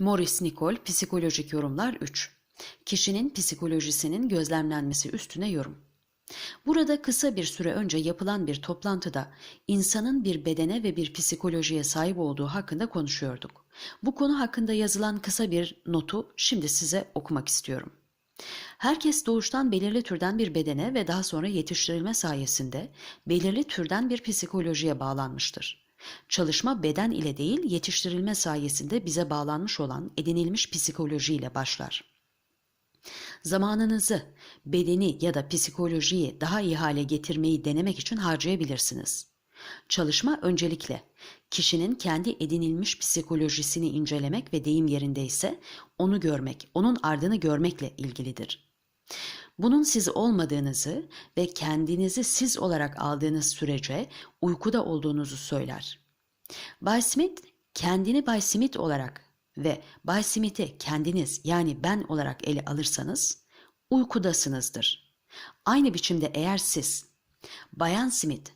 Morris Nicol Psikolojik Yorumlar 3 Kişinin psikolojisinin gözlemlenmesi üstüne yorum. Burada kısa bir süre önce yapılan bir toplantıda insanın bir bedene ve bir psikolojiye sahip olduğu hakkında konuşuyorduk. Bu konu hakkında yazılan kısa bir notu şimdi size okumak istiyorum. Herkes doğuştan belirli türden bir bedene ve daha sonra yetiştirilme sayesinde belirli türden bir psikolojiye bağlanmıştır. Çalışma beden ile değil yetiştirilme sayesinde bize bağlanmış olan edinilmiş psikolojiyle başlar. Zamanınızı, bedeni ya da psikolojiyi daha iyi hale getirmeyi denemek için harcayabilirsiniz. Çalışma öncelikle kişinin kendi edinilmiş psikolojisini incelemek ve deyim yerindeyse onu görmek, onun ardını görmekle ilgilidir. Bunun siz olmadığınızı ve kendinizi siz olarak aldığınız sürece uykuda olduğunuzu söyler. Bay Smith kendini Bay Smith olarak ve Bay Smith'i kendiniz yani ben olarak ele alırsanız uykudasınızdır. Aynı biçimde eğer siz Bayan Smith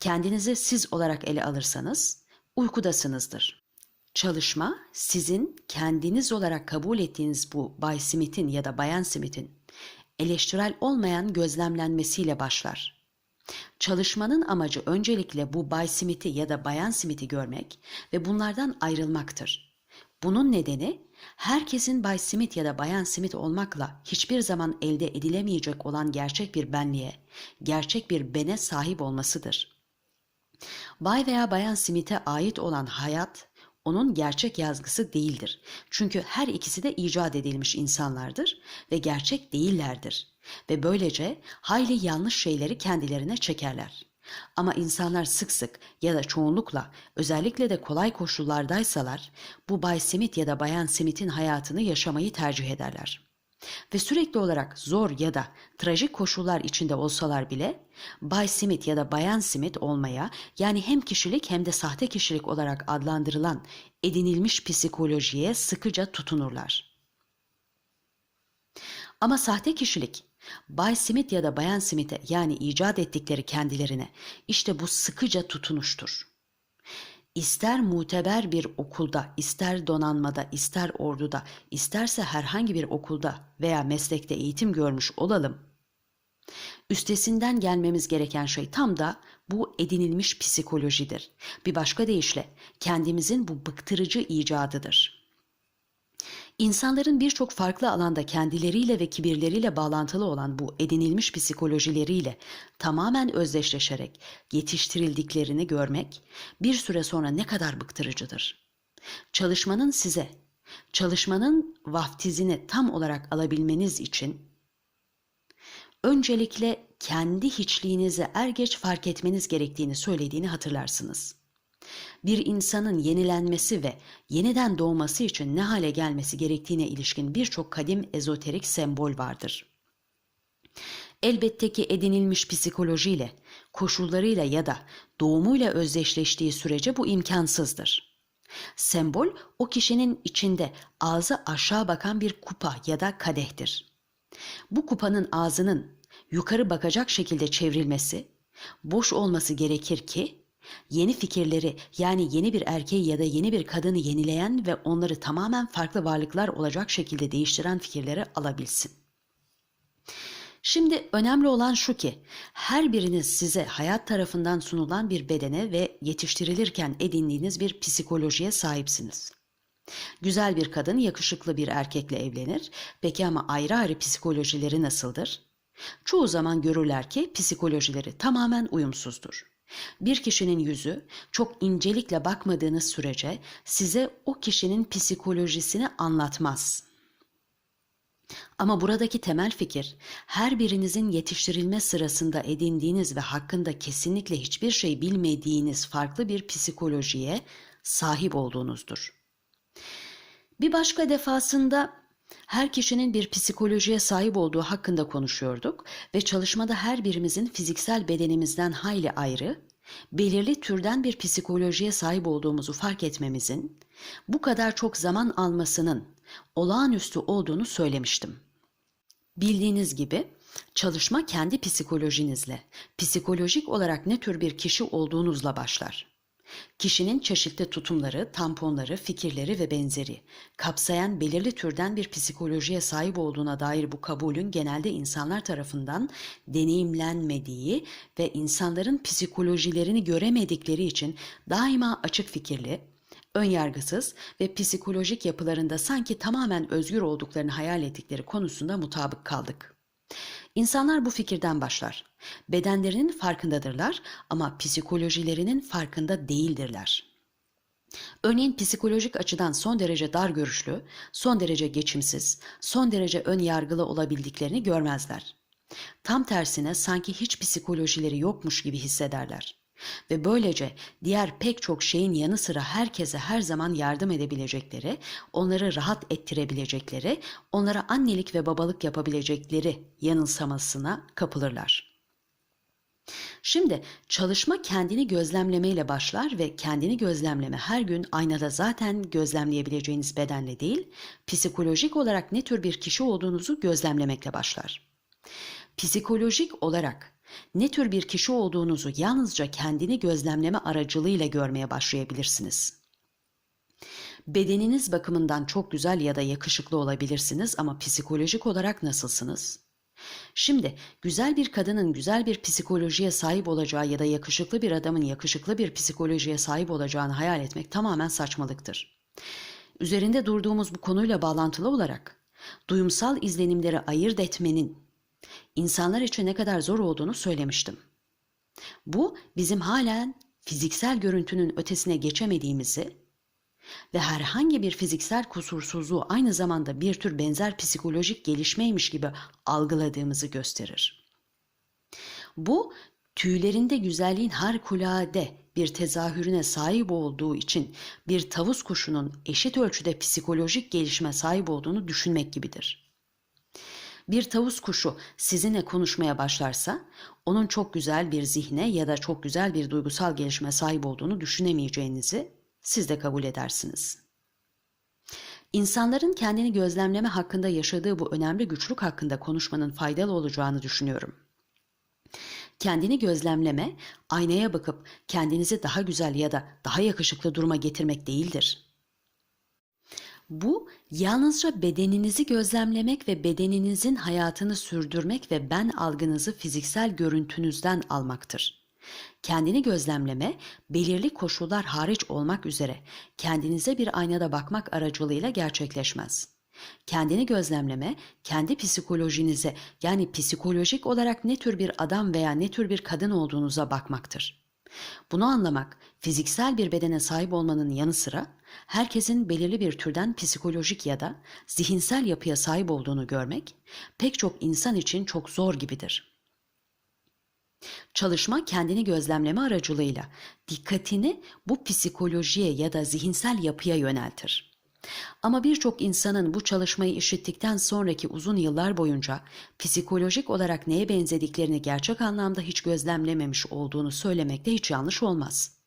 kendinizi siz olarak ele alırsanız uykudasınızdır. Çalışma sizin kendiniz olarak kabul ettiğiniz bu Bay Smith'in ya da Bayan Smith'in eleştirel olmayan gözlemlenmesiyle başlar. Çalışmanın amacı öncelikle bu Bay Smith'i ya da Bayan Smith'i görmek ve bunlardan ayrılmaktır. Bunun nedeni herkesin Bay Smith ya da Bayan Smith olmakla hiçbir zaman elde edilemeyecek olan gerçek bir benliğe, gerçek bir bene sahip olmasıdır. Bay veya Bayan Smith'e ait olan hayat onun gerçek yazgısı değildir. Çünkü her ikisi de icat edilmiş insanlardır ve gerçek değillerdir. Ve böylece hayli yanlış şeyleri kendilerine çekerler. Ama insanlar sık sık ya da çoğunlukla özellikle de kolay koşullardaysalar bu Bay Smith ya da Bayan Smith'in hayatını yaşamayı tercih ederler. Ve sürekli olarak zor ya da trajik koşullar içinde olsalar bile Bay Smith ya da Bayan Smith olmaya yani hem kişilik hem de sahte kişilik olarak adlandırılan edinilmiş psikolojiye sıkıca tutunurlar. Ama sahte kişilik Bay Smith ya da Bayan Smith'e yani icat ettikleri kendilerine işte bu sıkıca tutunuştur. İster muteber bir okulda, ister donanmada, ister orduda, isterse herhangi bir okulda veya meslekte eğitim görmüş olalım. Üstesinden gelmemiz gereken şey tam da bu edinilmiş psikolojidir. Bir başka deyişle kendimizin bu bıktırıcı icadıdır. İnsanların birçok farklı alanda kendileriyle ve kibirleriyle bağlantılı olan bu edinilmiş psikolojileriyle tamamen özdeşleşerek yetiştirildiklerini görmek bir süre sonra ne kadar bıktırıcıdır. Çalışmanın size, çalışmanın vaftizini tam olarak alabilmeniz için öncelikle kendi hiçliğinizi er geç fark etmeniz gerektiğini söylediğini hatırlarsınız.'' Bir insanın yenilenmesi ve yeniden doğması için ne hale gelmesi gerektiğine ilişkin birçok kadim ezoterik sembol vardır. Elbette ki edinilmiş psikolojiyle, koşullarıyla ya da doğumuyla özdeşleştiği sürece bu imkansızdır. Sembol o kişinin içinde ağzı aşağı bakan bir kupa ya da kadehtir. Bu kupanın ağzının yukarı bakacak şekilde çevrilmesi, boş olması gerekir ki Yeni fikirleri yani yeni bir erkeği ya da yeni bir kadını yenileyen ve onları tamamen farklı varlıklar olacak şekilde değiştiren fikirleri alabilsin. Şimdi önemli olan şu ki her biriniz size hayat tarafından sunulan bir bedene ve yetiştirilirken edindiğiniz bir psikolojiye sahipsiniz. Güzel bir kadın yakışıklı bir erkekle evlenir. Peki ama ayrı ayrı psikolojileri nasıldır? Çoğu zaman görürler ki psikolojileri tamamen uyumsuzdur. Bir kişinin yüzü çok incelikle bakmadığınız sürece size o kişinin psikolojisini anlatmaz. Ama buradaki temel fikir her birinizin yetiştirilme sırasında edindiğiniz ve hakkında kesinlikle hiçbir şey bilmediğiniz farklı bir psikolojiye sahip olduğunuzdur. Bir başka defasında her kişinin bir psikolojiye sahip olduğu hakkında konuşuyorduk ve çalışmada her birimizin fiziksel bedenimizden hayli ayrı, belirli türden bir psikolojiye sahip olduğumuzu fark etmemizin bu kadar çok zaman almasının olağanüstü olduğunu söylemiştim. Bildiğiniz gibi çalışma kendi psikolojinizle, psikolojik olarak ne tür bir kişi olduğunuzla başlar. Kişinin çeşitli tutumları, tamponları, fikirleri ve benzeri kapsayan belirli türden bir psikolojiye sahip olduğuna dair bu kabulün genelde insanlar tarafından deneyimlenmediği ve insanların psikolojilerini göremedikleri için daima açık fikirli, önyargısız ve psikolojik yapılarında sanki tamamen özgür olduklarını hayal ettikleri konusunda mutabık kaldık. İnsanlar bu fikirden başlar. Bedenlerinin farkındadırlar ama psikolojilerinin farkında değildirler. Örneğin psikolojik açıdan son derece dar görüşlü, son derece geçimsiz, son derece ön yargılı olabildiklerini görmezler. Tam tersine sanki hiç psikolojileri yokmuş gibi hissederler. Ve böylece diğer pek çok şeyin yanı sıra herkese her zaman yardım edebilecekleri, onları rahat ettirebilecekleri, onlara annelik ve babalık yapabilecekleri yanılsamasına kapılırlar. Şimdi çalışma kendini gözlemlemeyle başlar ve kendini gözlemleme her gün aynada zaten gözlemleyebileceğiniz bedenle değil, psikolojik olarak ne tür bir kişi olduğunuzu gözlemlemekle başlar. Psikolojik olarak ne tür bir kişi olduğunuzu yalnızca kendini gözlemleme aracılığıyla görmeye başlayabilirsiniz. Bedeniniz bakımından çok güzel ya da yakışıklı olabilirsiniz ama psikolojik olarak nasılsınız? Şimdi güzel bir kadının güzel bir psikolojiye sahip olacağı ya da yakışıklı bir adamın yakışıklı bir psikolojiye sahip olacağını hayal etmek tamamen saçmalıktır. Üzerinde durduğumuz bu konuyla bağlantılı olarak duyumsal izlenimleri ayırt etmenin insanlar için ne kadar zor olduğunu söylemiştim. Bu bizim halen fiziksel görüntünün ötesine geçemediğimizi ve herhangi bir fiziksel kusursuzluğu aynı zamanda bir tür benzer psikolojik gelişmeymiş gibi algıladığımızı gösterir. Bu tüylerinde güzelliğin harikulade bir tezahürüne sahip olduğu için bir tavus kuşunun eşit ölçüde psikolojik gelişme sahip olduğunu düşünmek gibidir. Bir tavus kuşu sizinle konuşmaya başlarsa, onun çok güzel bir zihne ya da çok güzel bir duygusal gelişme sahip olduğunu düşünemeyeceğinizi siz de kabul edersiniz. İnsanların kendini gözlemleme hakkında yaşadığı bu önemli güçlük hakkında konuşmanın faydalı olacağını düşünüyorum. Kendini gözlemleme, aynaya bakıp kendinizi daha güzel ya da daha yakışıklı duruma getirmek değildir. Bu yalnızca bedeninizi gözlemlemek ve bedeninizin hayatını sürdürmek ve ben algınızı fiziksel görüntünüzden almaktır. Kendini gözlemleme, belirli koşullar hariç olmak üzere kendinize bir aynada bakmak aracılığıyla gerçekleşmez. Kendini gözlemleme, kendi psikolojinize yani psikolojik olarak ne tür bir adam veya ne tür bir kadın olduğunuza bakmaktır. Bunu anlamak, fiziksel bir bedene sahip olmanın yanı sıra herkesin belirli bir türden psikolojik ya da zihinsel yapıya sahip olduğunu görmek pek çok insan için çok zor gibidir. Çalışma kendini gözlemleme aracılığıyla dikkatini bu psikolojiye ya da zihinsel yapıya yöneltir. Ama birçok insanın bu çalışmayı işittikten sonraki uzun yıllar boyunca psikolojik olarak neye benzediklerini gerçek anlamda hiç gözlemlememiş olduğunu söylemekte hiç yanlış olmaz.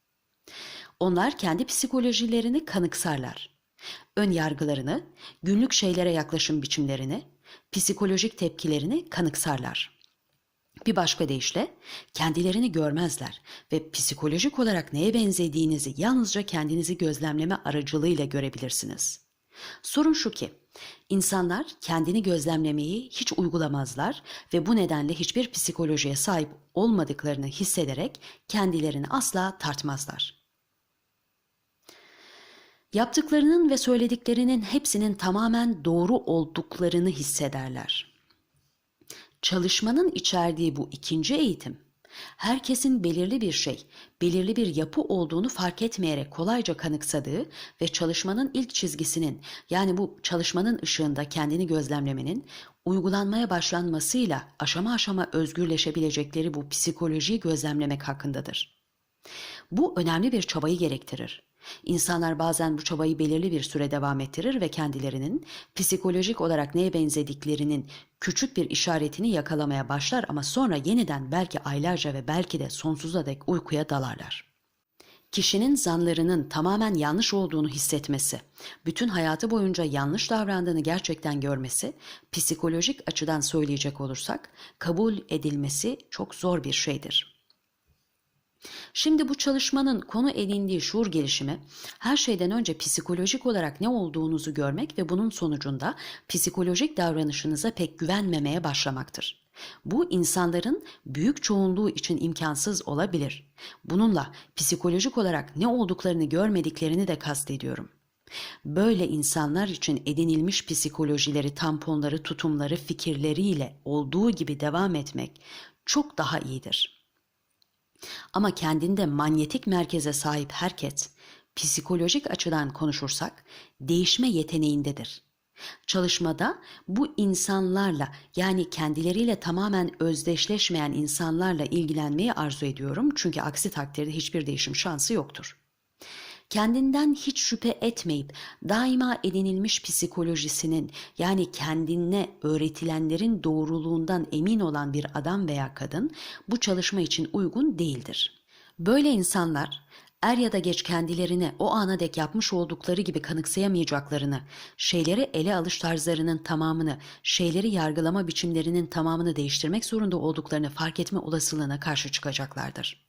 Onlar kendi psikolojilerini kanıksarlar. Ön yargılarını, günlük şeylere yaklaşım biçimlerini, psikolojik tepkilerini kanıksarlar. Bir başka deyişle kendilerini görmezler ve psikolojik olarak neye benzediğinizi yalnızca kendinizi gözlemleme aracılığıyla görebilirsiniz. Sorun şu ki, insanlar kendini gözlemlemeyi hiç uygulamazlar ve bu nedenle hiçbir psikolojiye sahip olmadıklarını hissederek kendilerini asla tartmazlar. Yaptıklarının ve söylediklerinin hepsinin tamamen doğru olduklarını hissederler. Çalışmanın içerdiği bu ikinci eğitim, herkesin belirli bir şey, belirli bir yapı olduğunu fark etmeyerek kolayca kanıksadığı ve çalışmanın ilk çizgisinin yani bu çalışmanın ışığında kendini gözlemlemenin uygulanmaya başlanmasıyla aşama aşama özgürleşebilecekleri bu psikolojiyi gözlemlemek hakkındadır. Bu önemli bir çabayı gerektirir. İnsanlar bazen bu çabayı belirli bir süre devam ettirir ve kendilerinin psikolojik olarak neye benzediklerinin küçük bir işaretini yakalamaya başlar ama sonra yeniden belki aylarca ve belki de sonsuza dek uykuya dalarlar. Kişinin zanlarının tamamen yanlış olduğunu hissetmesi, bütün hayatı boyunca yanlış davrandığını gerçekten görmesi, psikolojik açıdan söyleyecek olursak kabul edilmesi çok zor bir şeydir. Şimdi bu çalışmanın konu edindiği şuur gelişimi her şeyden önce psikolojik olarak ne olduğunuzu görmek ve bunun sonucunda psikolojik davranışınıza pek güvenmemeye başlamaktır. Bu insanların büyük çoğunluğu için imkansız olabilir. Bununla psikolojik olarak ne olduklarını görmediklerini de kastediyorum. Böyle insanlar için edinilmiş psikolojileri, tamponları, tutumları, fikirleriyle olduğu gibi devam etmek çok daha iyidir. Ama kendinde manyetik merkeze sahip herkes psikolojik açıdan konuşursak değişme yeteneğindedir. Çalışmada bu insanlarla yani kendileriyle tamamen özdeşleşmeyen insanlarla ilgilenmeyi arzu ediyorum çünkü aksi takdirde hiçbir değişim şansı yoktur. Kendinden hiç şüphe etmeyip daima edinilmiş psikolojisinin yani kendine öğretilenlerin doğruluğundan emin olan bir adam veya kadın bu çalışma için uygun değildir. Böyle insanlar er ya da geç kendilerini o ana dek yapmış oldukları gibi kanıksayamayacaklarını, şeyleri ele alış tarzlarının tamamını, şeyleri yargılama biçimlerinin tamamını değiştirmek zorunda olduklarını fark etme olasılığına karşı çıkacaklardır.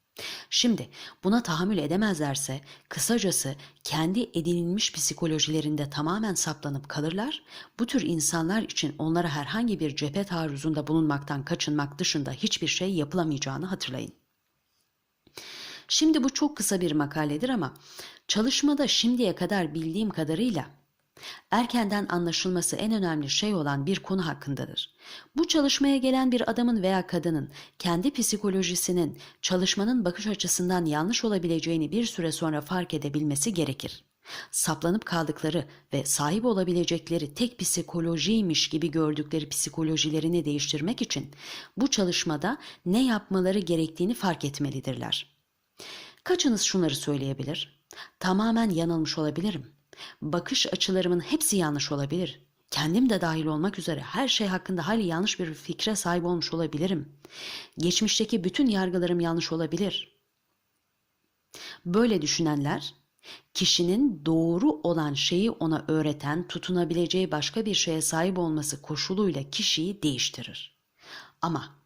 Şimdi buna tahammül edemezlerse kısacası kendi edinilmiş psikolojilerinde tamamen saplanıp kalırlar. Bu tür insanlar için onlara herhangi bir cephe taarruzunda bulunmaktan kaçınmak dışında hiçbir şey yapılamayacağını hatırlayın. Şimdi bu çok kısa bir makaledir ama çalışmada şimdiye kadar bildiğim kadarıyla erkenden anlaşılması en önemli şey olan bir konu hakkındadır. Bu çalışmaya gelen bir adamın veya kadının kendi psikolojisinin çalışmanın bakış açısından yanlış olabileceğini bir süre sonra fark edebilmesi gerekir. Saplanıp kaldıkları ve sahip olabilecekleri tek psikolojiymiş gibi gördükleri psikolojilerini değiştirmek için bu çalışmada ne yapmaları gerektiğini fark etmelidirler. Kaçınız şunları söyleyebilir? Tamamen yanılmış olabilirim. Bakış açılarımın hepsi yanlış olabilir. Kendim de dahil olmak üzere her şey hakkında hali yanlış bir fikre sahip olmuş olabilirim. Geçmişteki bütün yargılarım yanlış olabilir. Böyle düşünenler kişinin doğru olan şeyi ona öğreten, tutunabileceği başka bir şeye sahip olması koşuluyla kişiyi değiştirir. Ama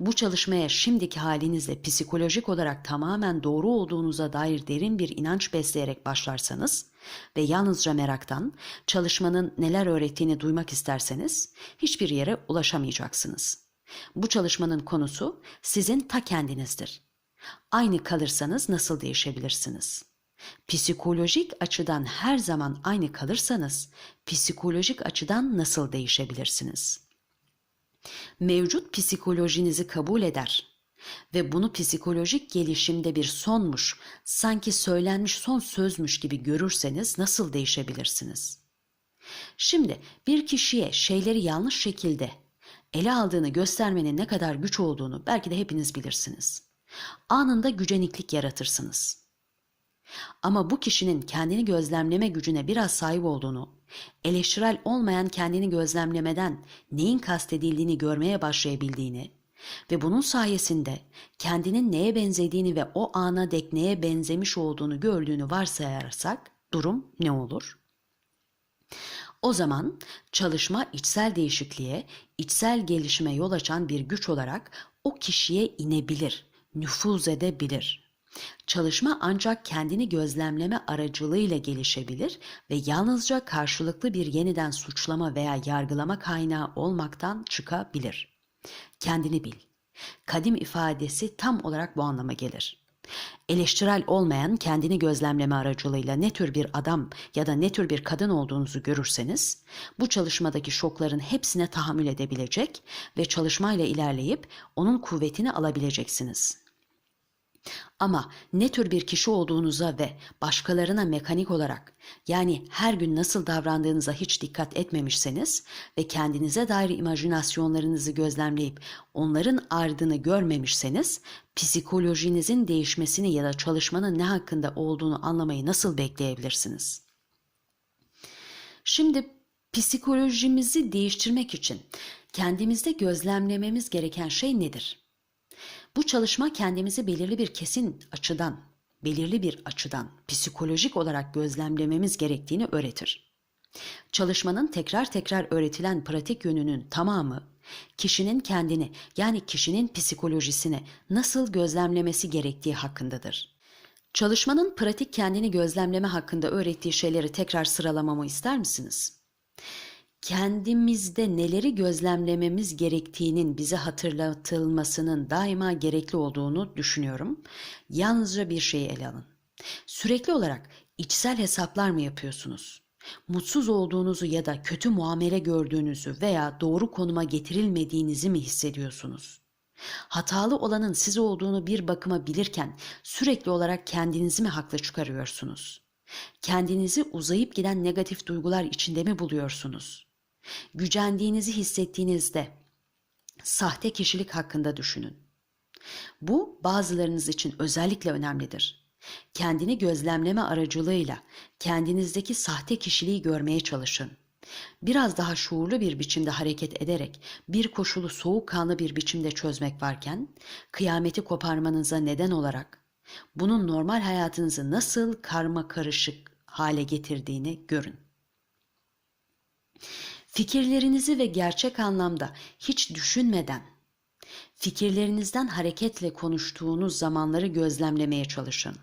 bu çalışmaya şimdiki halinizle psikolojik olarak tamamen doğru olduğunuza dair derin bir inanç besleyerek başlarsanız ve yalnızca meraktan çalışmanın neler öğrettiğini duymak isterseniz hiçbir yere ulaşamayacaksınız. Bu çalışmanın konusu sizin ta kendinizdir. Aynı kalırsanız nasıl değişebilirsiniz? Psikolojik açıdan her zaman aynı kalırsanız psikolojik açıdan nasıl değişebilirsiniz?'' Mevcut psikolojinizi kabul eder ve bunu psikolojik gelişimde bir sonmuş, sanki söylenmiş son sözmüş gibi görürseniz nasıl değişebilirsiniz? Şimdi bir kişiye şeyleri yanlış şekilde ele aldığını göstermenin ne kadar güç olduğunu belki de hepiniz bilirsiniz. Anında güceniklik yaratırsınız. Ama bu kişinin kendini gözlemleme gücüne biraz sahip olduğunu eleştirel olmayan kendini gözlemlemeden neyin kastedildiğini görmeye başlayabildiğini ve bunun sayesinde kendinin neye benzediğini ve o ana dek neye benzemiş olduğunu gördüğünü varsayarsak durum ne olur? O zaman çalışma içsel değişikliğe, içsel gelişime yol açan bir güç olarak o kişiye inebilir, nüfuz edebilir. Çalışma ancak kendini gözlemleme aracılığıyla gelişebilir ve yalnızca karşılıklı bir yeniden suçlama veya yargılama kaynağı olmaktan çıkabilir. Kendini bil. Kadim ifadesi tam olarak bu anlama gelir. Eleştirel olmayan kendini gözlemleme aracılığıyla ne tür bir adam ya da ne tür bir kadın olduğunuzu görürseniz, bu çalışmadaki şokların hepsine tahammül edebilecek ve çalışmayla ilerleyip onun kuvvetini alabileceksiniz.'' Ama ne tür bir kişi olduğunuza ve başkalarına mekanik olarak yani her gün nasıl davrandığınıza hiç dikkat etmemişseniz ve kendinize dair imajinasyonlarınızı gözlemleyip onların ardını görmemişseniz psikolojinizin değişmesini ya da çalışmanın ne hakkında olduğunu anlamayı nasıl bekleyebilirsiniz? Şimdi psikolojimizi değiştirmek için kendimizde gözlemlememiz gereken şey nedir? Bu çalışma kendimizi belirli bir kesin açıdan, belirli bir açıdan psikolojik olarak gözlemlememiz gerektiğini öğretir. Çalışmanın tekrar tekrar öğretilen pratik yönünün tamamı kişinin kendini yani kişinin psikolojisini nasıl gözlemlemesi gerektiği hakkındadır. Çalışmanın pratik kendini gözlemleme hakkında öğrettiği şeyleri tekrar sıralamamı ister misiniz? Kendimizde neleri gözlemlememiz gerektiğinin bize hatırlatılmasının daima gerekli olduğunu düşünüyorum. Yalnızca bir şeyi ele alın. Sürekli olarak içsel hesaplar mı yapıyorsunuz? Mutsuz olduğunuzu ya da kötü muamele gördüğünüzü veya doğru konuma getirilmediğinizi mi hissediyorsunuz? Hatalı olanın siz olduğunu bir bakıma bilirken sürekli olarak kendinizi mi haklı çıkarıyorsunuz? Kendinizi uzayıp giden negatif duygular içinde mi buluyorsunuz? Gücendiğinizi hissettiğinizde sahte kişilik hakkında düşünün. Bu bazılarınız için özellikle önemlidir. Kendini gözlemleme aracılığıyla kendinizdeki sahte kişiliği görmeye çalışın. Biraz daha şuurlu bir biçimde hareket ederek bir koşulu soğukkanlı bir biçimde çözmek varken kıyameti koparmanıza neden olarak bunun normal hayatınızı nasıl karma karışık hale getirdiğini görün. Fikirlerinizi ve gerçek anlamda hiç düşünmeden fikirlerinizden hareketle konuştuğunuz zamanları gözlemlemeye çalışın.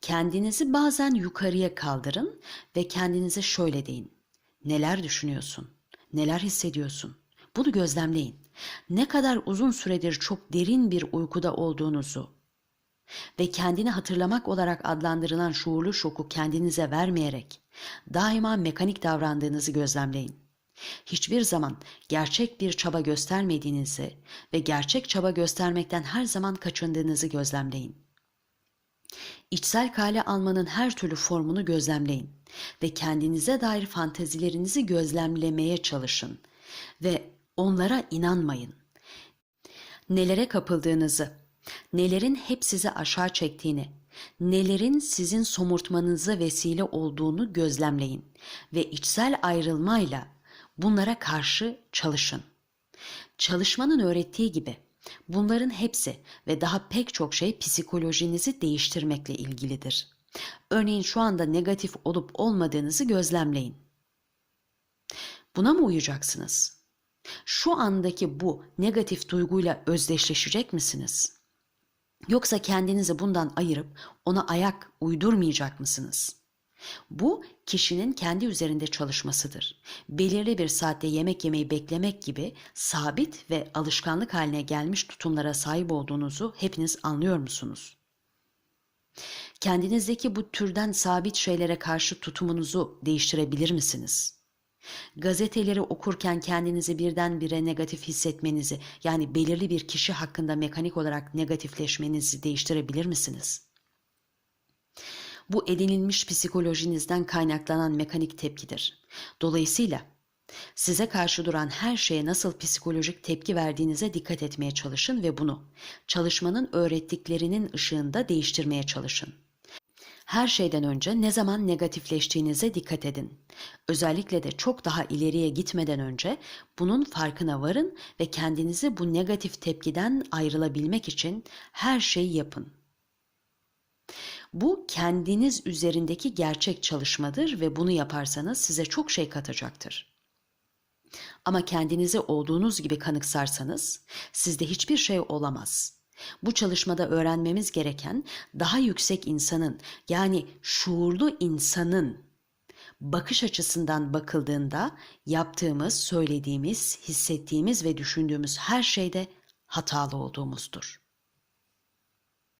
Kendinizi bazen yukarıya kaldırın ve kendinize şöyle deyin. Neler düşünüyorsun? Neler hissediyorsun? Bunu gözlemleyin. Ne kadar uzun süredir çok derin bir uykuda olduğunuzu ve kendini hatırlamak olarak adlandırılan şuurlu şoku kendinize vermeyerek daima mekanik davrandığınızı gözlemleyin. Hiçbir zaman gerçek bir çaba göstermediğinizi ve gerçek çaba göstermekten her zaman kaçındığınızı gözlemleyin. İçsel kale almanın her türlü formunu gözlemleyin ve kendinize dair fantezilerinizi gözlemlemeye çalışın ve onlara inanmayın. Nelere kapıldığınızı, nelerin hep sizi aşağı çektiğini, nelerin sizin somurtmanıza vesile olduğunu gözlemleyin ve içsel ayrılmayla bunlara karşı çalışın. Çalışmanın öğrettiği gibi bunların hepsi ve daha pek çok şey psikolojinizi değiştirmekle ilgilidir. Örneğin şu anda negatif olup olmadığınızı gözlemleyin. Buna mı uyacaksınız? Şu andaki bu negatif duyguyla özdeşleşecek misiniz? Yoksa kendinizi bundan ayırıp ona ayak uydurmayacak mısınız? Bu kişinin kendi üzerinde çalışmasıdır. Belirli bir saatte yemek yemeyi beklemek gibi sabit ve alışkanlık haline gelmiş tutumlara sahip olduğunuzu hepiniz anlıyor musunuz? Kendinizdeki bu türden sabit şeylere karşı tutumunuzu değiştirebilir misiniz? Gazeteleri okurken kendinizi birdenbire negatif hissetmenizi yani belirli bir kişi hakkında mekanik olarak negatifleşmenizi değiştirebilir misiniz? Bu edinilmiş psikolojinizden kaynaklanan mekanik tepkidir. Dolayısıyla size karşı duran her şeye nasıl psikolojik tepki verdiğinize dikkat etmeye çalışın ve bunu çalışmanın öğrettiklerinin ışığında değiştirmeye çalışın. Her şeyden önce ne zaman negatifleştiğinize dikkat edin. Özellikle de çok daha ileriye gitmeden önce bunun farkına varın ve kendinizi bu negatif tepkiden ayrılabilmek için her şeyi yapın. Bu kendiniz üzerindeki gerçek çalışmadır ve bunu yaparsanız size çok şey katacaktır. Ama kendinizi olduğunuz gibi kanıksarsanız sizde hiçbir şey olamaz. Bu çalışmada öğrenmemiz gereken daha yüksek insanın yani şuurlu insanın bakış açısından bakıldığında yaptığımız, söylediğimiz, hissettiğimiz ve düşündüğümüz her şeyde hatalı olduğumuzdur.